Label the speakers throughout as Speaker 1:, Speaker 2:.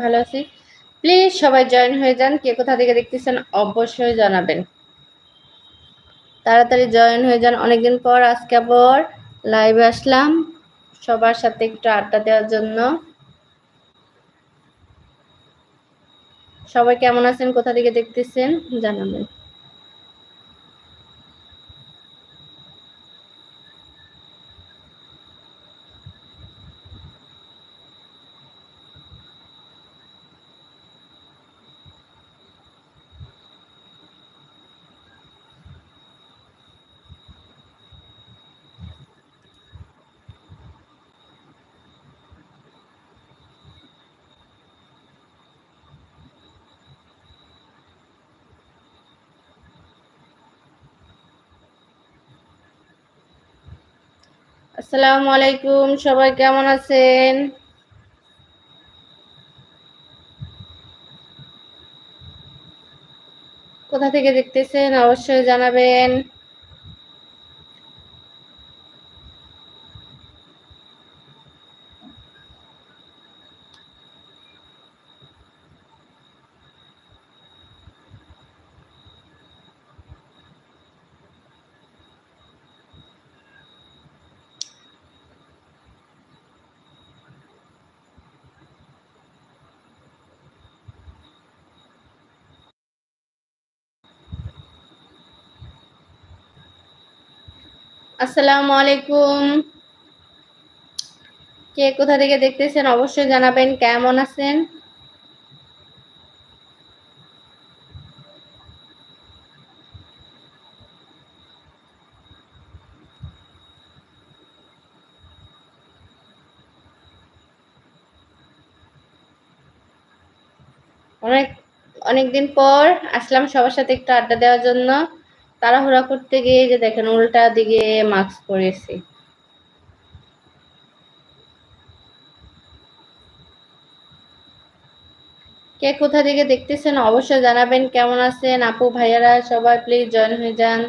Speaker 1: ভালো আছি। প্লিজ সবাই জয়েন হয়ে যান, কে কোথা থেকে দেখতেছেন অবশ্যই জানাবেন। তাড়াতাড়ি জয়েন হয়ে যান। অনেকদিন পর আজকে আবার লাইভে আসলাম। সবার সাথে একটু আড্ডা দেওয়ার জন্য। সবাই কেমন আছেন? কোথা থেকে দেখতেছেন? জানাবেন। আসসালামু আলাইকুম সবাই কেমন আছেন? কোথা থেকে দেখতেছেন? অবশ্যই জানাবেন। আসসালামু আলাইকুম। কে কোথা থেকে দেখতেছেন অবশ্যই জানাবেন, কেমন আছেন? অনেক, অনেকদিন পর আসলাম সবার সাথে একটু আড্ডা দেওয়ার জন্য। তাড়াহুড়া করতে গিয়ে যে দেখেন উল্টা দিকে মাস্ক পরেছি কে কোথা থেকে দেখতেছেন অবশ্যই জানাবেন। কেমন আছেন? আপু, ভাইয়ারা, সবাই প্লিজ জয়েন হয়ে যান।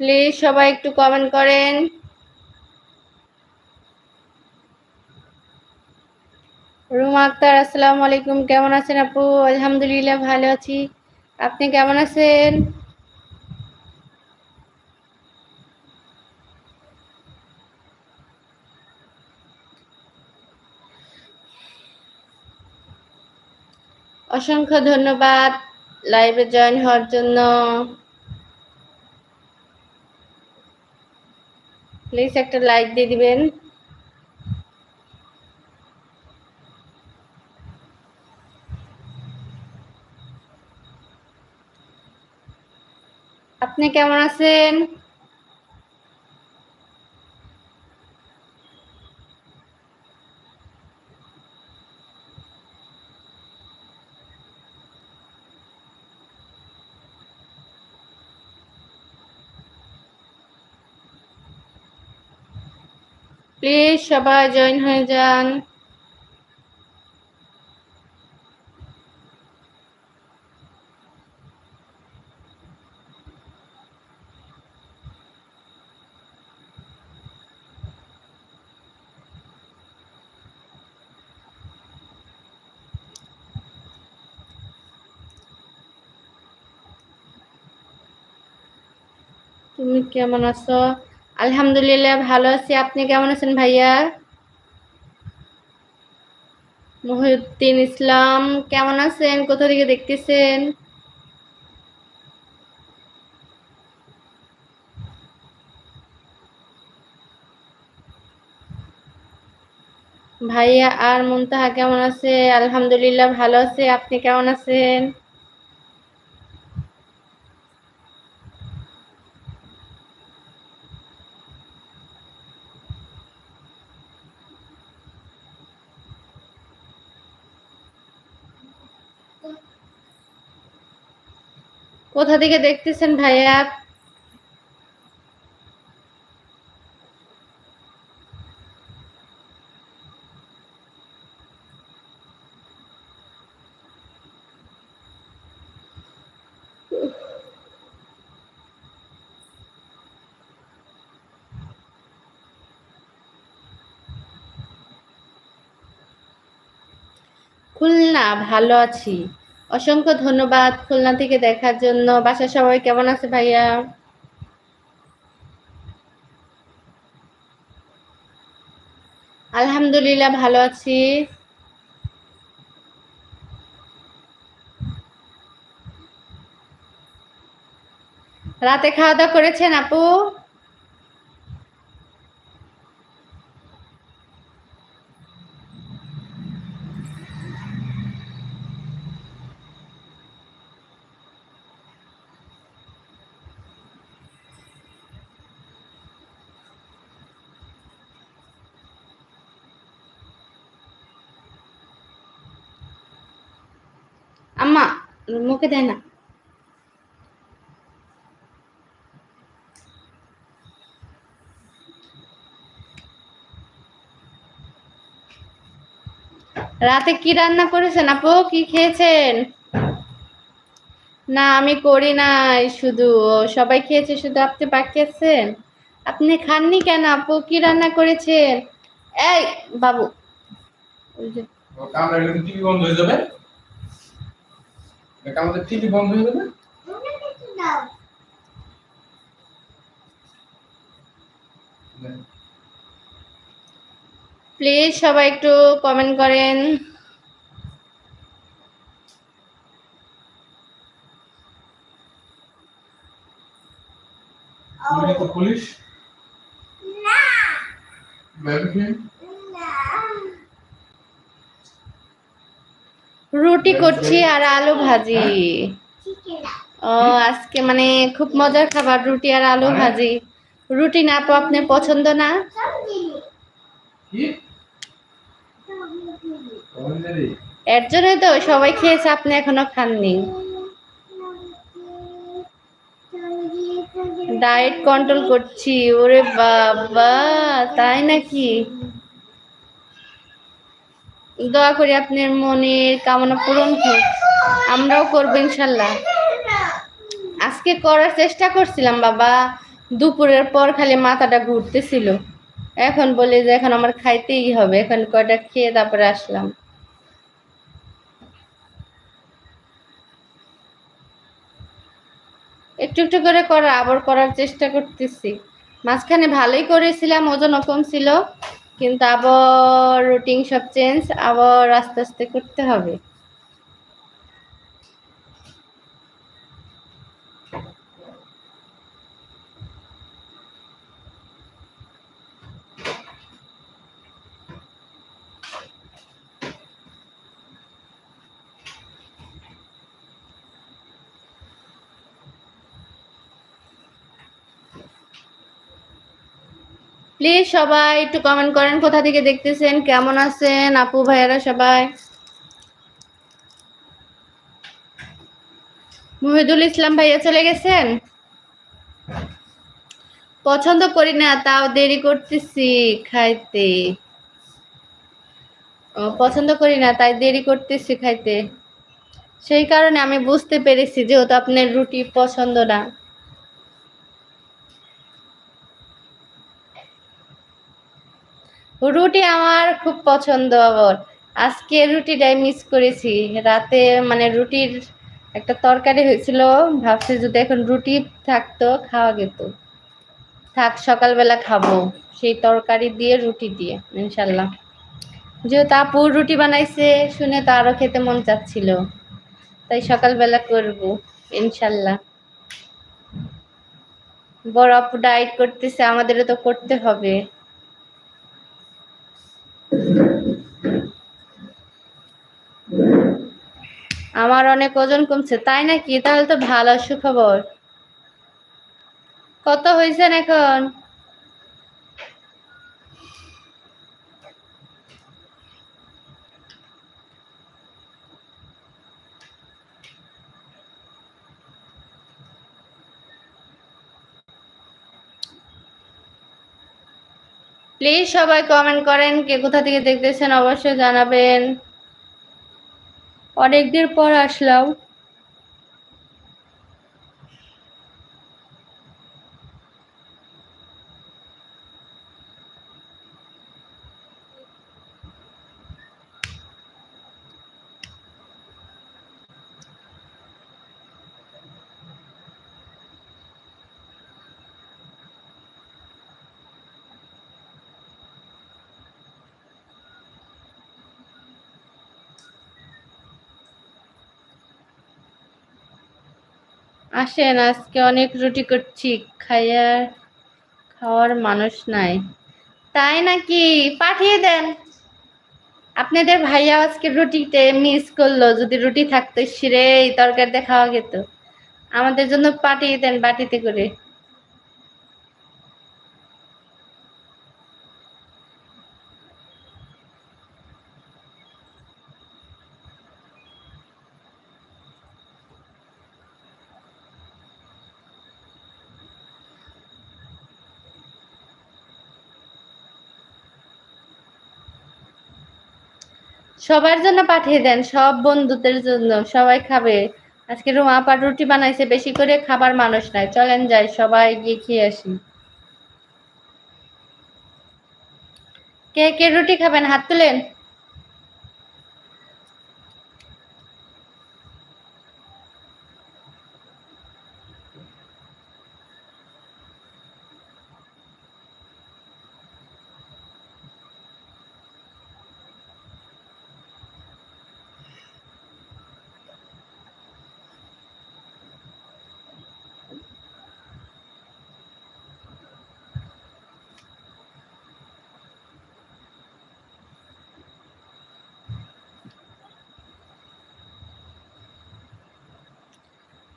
Speaker 1: প্লিজ সবাই একটু কমেন্ট করেন। রুমা আক্তার, আসসালামু আলাইকুম। কেমন আছেন আপু? আলহামদুলিল্লাহ, ভালো আছি। আপনি কেমন আছেন? অসংখ্য ধন্যবাদ লাইভে জয়েন হওয়ার জন্য। প্লিজ একটা লাইক দিয়ে দিবেন। আপনি কেমন আছেন? প্লিজ সবাই জয়েন হয়ে যান। তুমি কেমন আছো? আলহামদুলিল্লাহ, ভালো আছি। আপনি কেমন আছেন ভাইয়া? মহিউদ্দিন ইসলাম, কেমন আছেন? কোথা থেকে দেখতেছেন? ভাইয়া আর মুনতাহা কেমন আছে? আলহামদুলিল্লাহ, ভালো আছে। আপনি কেমন আছেন? কোথা থেকে দেখতেছেন ভাইয়া? খুলনা ভালো আছি। অসংখ্য ধন্যবাদ খুলনা থেকে দেখার জন্য। বাসার সবাই কেমন আছে ভাইয়া? আলহামদুলিল্লাহ, ভালো আছি। রাতে খাওয়া দাওয়া করেছেন আপু? আম্মা, মুখে দেয় না। রাতে কি রান্না করেছেন আপু? কি খেয়েছেন? না, আমি করি নাই শুধু। সবাই খেয়েছে, শুধু আপনি বাকি আছেন? আপনি খাননি কেন আপু? কি রান্না করেছেন? এই, বাবু। ওই যে
Speaker 2: কামরা টিভি বন্ধ হয়ে যাবে। আমাদের টিভি বন্ধ হয়ে যাবে?
Speaker 1: প্লিজ সবাই একটু কমেন্ট করেন।
Speaker 2: পুলিশ না
Speaker 1: রুটি করছি আর আলু ভাজি। ও আজকে মানে খুব মজার খাবার রুটি আর আলু ভাজি। রুটি না আপু আপনার পছন্দ না? এর জন্যই তো সবাই খেয়েছে আপনি এখনও খাননি। ডায়েট কন্ট্রোল করছি ওরে বাবা তাই নাকি? দোয়া করি আপনার মনের কামনা পূরণ হোক। আমরাও করব ইনশাল্লাহ। আজকে করার চেষ্টা করছিলাম বাবা। দুপুরের পর খালি মাথাটা ঘুরতেছিল। এখন বলি যে এখন আমার খাইতেই হবে। এখন কয়টা খেয়ে তারপরে আসলাম। একটু একটু করে করা, আবার করার চেষ্টা করতেছি। মাঝখানে ভালোই করেছিলাম ওজন কম ছিল। কিন্তু আবার রুটিন সব চেঞ্জ আবার আস্তে আস্তে করতে হবে। প্লিজ সবাই একটু কমেন্ট করেন কোথা থেকে দেখতেছেন, কেমন আছেন আপু, ভাইয়ারা সবাই? মুহিদুল ইসলাম ভাইয়া চলে গেছেন? পছন্দ করি না, তাও দেরি করতেছি খাইতে। পছন্দ করি না, তাই দেরি করতেছি খাইতে। সেই কারণে আমি বুঝতে পেরেছি যেহেতু আপনার রুটি পছন্দ না। রুটি আমার খুব পছন্দ, আবার আজকে রুটিটাই মিস করেছি। রাতে মানে রুটির একটা তরকারি হয়েছিল, ভাবছি যদি এখন রুটি থাকতো, খাওয়া যেত। থাক, সকালবেলা খাব। সেই তরকারি দিয়ে, রুটি দিয়ে, ইনশাল্লাহ। যেহেতু আপু রুটি বানাইছে, শুনে তো আরও খেতে মন চাচ্ছিল। তাই সকালবেলা করব, ইনশাল্লাহ। বড় আপু ডায়েট করতেছে, আমাদেরও তো করতে হবে। আমার অনেক ওজন কমছে তাই নাকি? তাহলে তো ভালো সুখবর। কত হয়েছেন এখন? প্লিজ সবাই কমেন্ট করেন কে কোথা থেকে দেখতেছেন অবশ্যই জানাবেন। অনেকদিন পর আসলাম। আসেন, আজকে অনেক রুটি করছি খাইয়ার খাওয়ার মানুষ নাই। তাই নাকি? পাঠিয়ে দেন। আপনাদের ভাইয়া আজকে রুটিতে মিস করল, যদি রুটি থাকতো সিরে তরকারিতে খাওয়া যেত। আমাদের জন্য পাঠিয়ে দেন বাটিতে করে। সবার জন্য পাঠিয়ে দেন, সব বন্ধুদের জন্য, সবাই খাবে। আজকে রুমা আপা রুটি বানাইছে, বেশি করে খাবার মানুষ নাই। চলেন যাই, সবাই গিয়ে খেয়ে আসি। কে কে রুটি খাবেন? হাত তুলেন।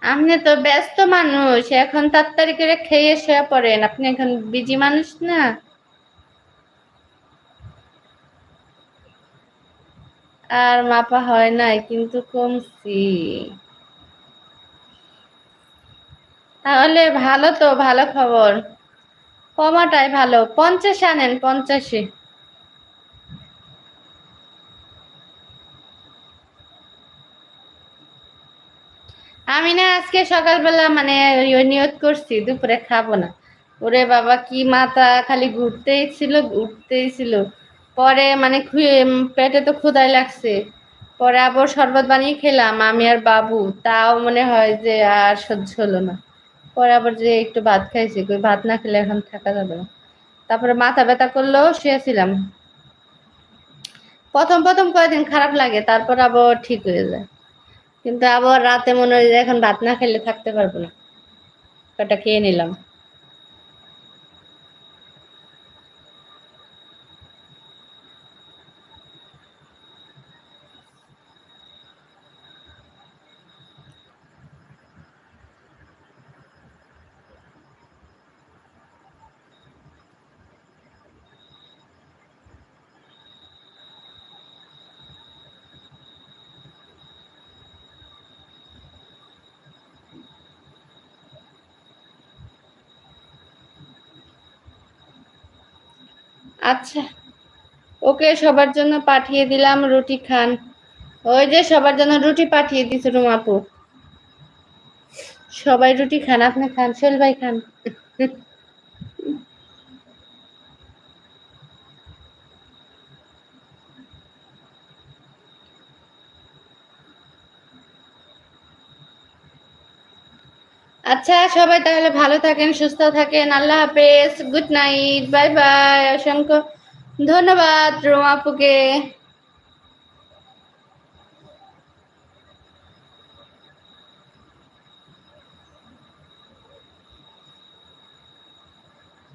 Speaker 1: আপনি তো ব্যস্ত মানুষ, এখন তাড়াতাড়ি করে খেয়ে শুয়ে পড়েন। আপনি এখন বিজি মানুষ না? আর মাপা হয় নাই, কিন্তু কমছি। তাহলে ভালো তো, ভালো খবর। কমাটাই ভালো। পঞ্চাশ আনেন, পঞ্চাশে। আমি না আজকে সকালবেলা মানে ইয়ে নিয়ত করছি, দুপুরে খাব না। ওরে বাবা, কি মাথা, খালি ঘুরতেই ছিল ঘুরতেই ছিল। পরে মানে পেটে তো ক্ষুধাই লাগছে। পরে আবার শরবত বানিয়ে খেলাম, আমি আর বাবু, তাও মনে হয় যে আর সহ্য হলো না। পরে আবার যে একটু ভাত খাইছি, কই ভাত না খেলে এখন থাকা যাবে না। তারপরে মাথা ব্যথা করল শুয়েছিলাম। প্রথম প্রথম কয়েকদিন খারাপ লাগে, তারপর আবার ঠিক হয়ে যায়। কিন্তু আবার রাতে মনে হয় এখন ভাত না খেলে থাকতে পারব না। ওটা খেয়ে নিলাম। আচ্ছা। ওকে সবার জন্য পাঠিয়ে দিলাম রুটি খান। ওই যে সবার জন্য রুটি পাঠিয়ে দিছে রুম আপু। সবাই রুটি খান, আপনি খান সেল ভাই খান। আচ্ছা সবাই তাহলে ভালো থাকেন, সুস্থ থাকেন। আল্লাহ হাফেজ, গুড নাইট, বাই বাই, অসংখ্য ধন্যবাদ রোমা আপুকে।